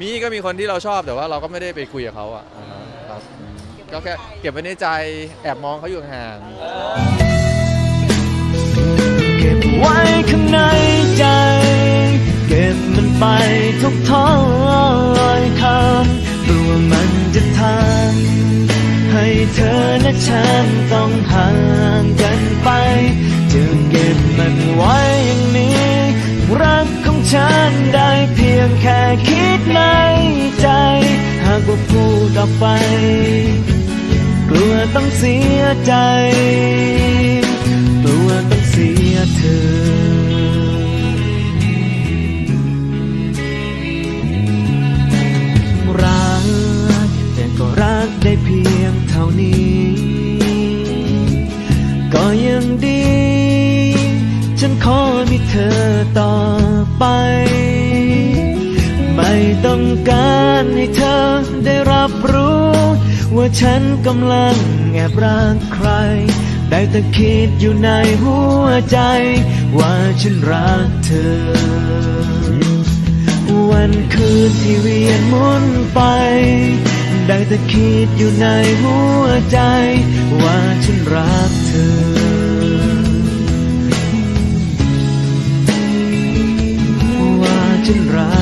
มีก็มีคนที่เราชอบแต่ว่าเราก็ไม่ได้ไปคุยกับเขาอะครับก็แค่เก็บไว้ในใจแอบมองเขาอยู่ห่างเก็บไว้ข้างในใจ เก็บมันไปทุกท้อยคำกลัวมันจะทำให้เธอและฉันต้องห่างกันไปจะเก็บมันไว้ ฉันได้เพียงแค่คิดในใจ หากว่าพูดออกไป กลัวต้องเสียใจ กลัวต้องเสียเธอรักแต่ก็รักได้เพียงเท่านี้ ก็ยังดี ฉันขอมีเธอต่อ ต้องการให้เธอได้รับรู้ ว่าฉันกำลังแอบรักใคร ได้แต่คิดอยู่ในหัวใจ ว่าฉันรักเธอ วันคืนที่เวียนหมุนไป ได้แต่คิดอยู่ในหัวใจ ว่าฉันรักเธอว่าฉันรัก